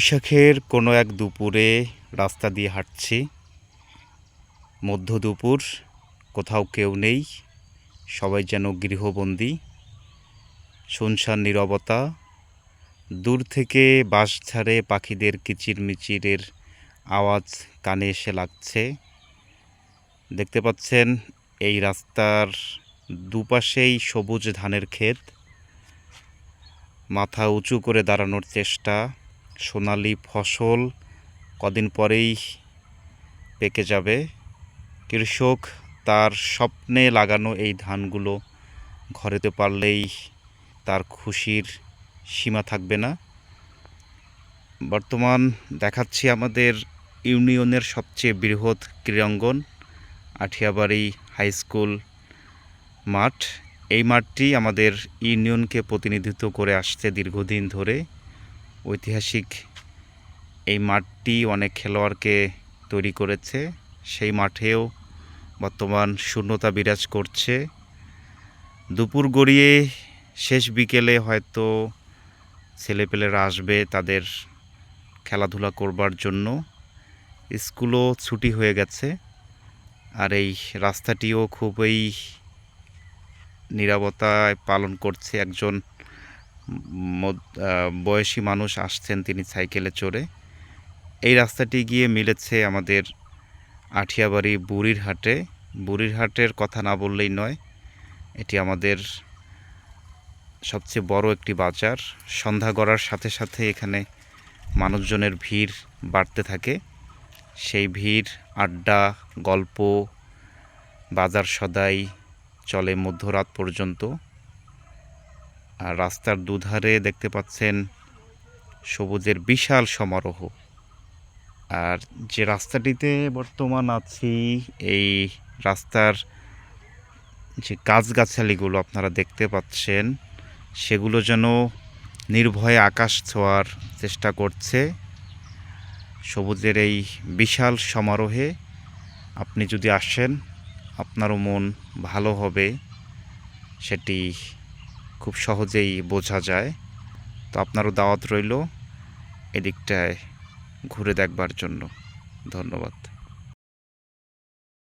বৈশাখের কোনো এক দুপুরে রাস্তা দিয়ে হাঁটছি। মধ্য দুপুর, কোথাও কেউ নেই, সবাই যেন গৃহবন্দী। শুনশান নীরবতা, দূর থেকে বাঁশঝাড়ে পাখিদের কিচিরমিচিরের আওয়াজ কানে এসে লাগছে। দেখতে পাচ্ছেন, এই রাস্তার দুপাশেই সবুজ ধানের ক্ষেত। মাথা উঁচু করে দাঁড়ানোর চেষ্টা। সোনালি ফসল কদিন পরেই পেকে যাবে। কৃষক তার স্বপ্নে লাগানো এই ধানগুলো ঘরেতে পারলেই তার খুশির সীমা থাকবে না। বর্তমান দেখাচ্ছি আমাদের ইউনিয়নের সবচেয়ে বৃহৎ ক্রীড়াঙ্গন, আঠিয়াবাড়ি হাই স্কুল মাঠ। এই মাঠটি আমাদের ইউনিয়নকে প্রতিনিধিত্ব করে আসছে দীর্ঘদিন ধরে। ঐতিহাসিক এই মাঠটি অনেক খেলোয়াড়কে তৈরি করেছে। সেই মাঠেও বর্তমান শূন্যতা বিরাজ করছে। দুপুর গড়িয়ে শেষ বিকেলে হয়তো ছেলেপেলেরা আসবে তাদের খেলাধুলা করবার জন্য। স্কুলও ছুটি হয়ে গেছে আর এই রাস্তাটিও খুবই নিরাপত্তায় পালন করছে একজন বয়সী মানুষ আসছেন তিনি সাইকেলে চড়ে। এই রাস্তাটি গিয়ে মিলেছে আমাদের আঠিয়াবাড়ি বুড়ির হাটে বুড়ির হাটের কথা না বললেই নয়, এটি আমাদের সবচেয়ে বড় একটি বাজার। সন্ধ্যা গড়ার সাথে সাথে এখানে মানুষজনের ভিড় বাড়তে থাকে। সেই ভিড়, আড্ডা, গল্প, বাজার সদাই চলে মধ্যরাত পর্যন্ত। আর রাস্তার দুধারে দেখতে পাচ্ছেন সবুজের বিশাল সমারোহ। আর যে রাস্তাটিতে বর্তমান আছি, এই রাস্তার যে গাছগাছালিগুলো আপনারা দেখতে পাচ্ছেন, সেগুলো যেন নির্ভয়ে আকাশ ছোঁয়ার চেষ্টা করছে। সবুজের এই বিশাল সমারোহে আপনি যদি আসেন, আপনারও মন ভালো হবে, সেটি খুব সহজেই বোঝা যায়। তো আপনারও দাওয়াত রইল। এদিকটায় ঘুরে দেখবার জন্য। ধন্যবাদ।